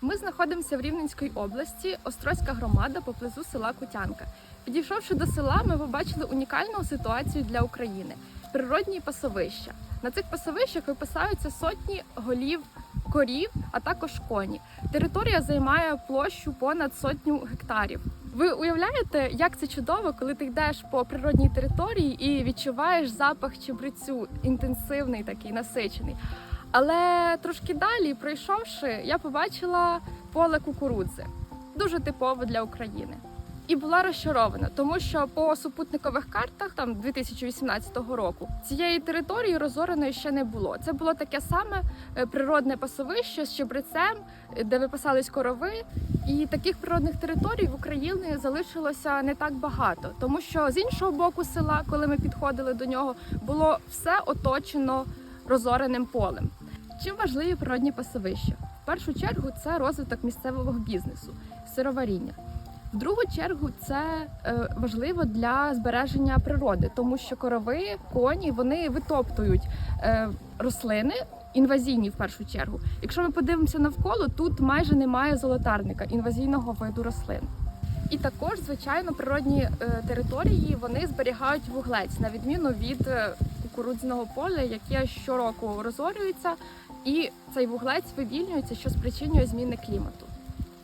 Ми знаходимося в Рівненській області, Острозька громада поблизу села Кутянка. Підійшовши до села, ми побачили унікальну ситуацію для України природні пасовища. На цих пасовищах випасаються сотні голів корів, а також коні. Територія займає площу понад сотню гектарів. Ви уявляєте, як це чудово, коли ти йдеш по природній території і відчуваєш запах чебрецю, інтенсивний такий насичений. Але трошки далі, пройшовши, я побачила поле кукурудзи, дуже типове для України. І була розчарована, тому що по супутникових картах там 2018 року цієї території розореної ще не було. Це було таке саме е, природне пасовище з чебрецем, е, де випасались корови. І таких природних територій в Україні залишилося не так багато, тому що з іншого боку села, коли ми підходили до нього, було все оточено розореним полем. Чим важливі природні пасовища? В першу чергу це розвиток місцевого бізнесу, сироваріння. В другу чергу це е, важливо для збереження природи, тому що корови, коні вони витоптують е, рослини. Інвазійні в першу чергу. Якщо ми подивимося навколо, тут майже немає золотарника інвазійного виду рослин. І також, звичайно, природні е, території вони зберігають вуглець на відміну від кукурудзяного поля, яке щороку розорюється, і цей вуглець вивільнюється, що спричинює зміни клімату.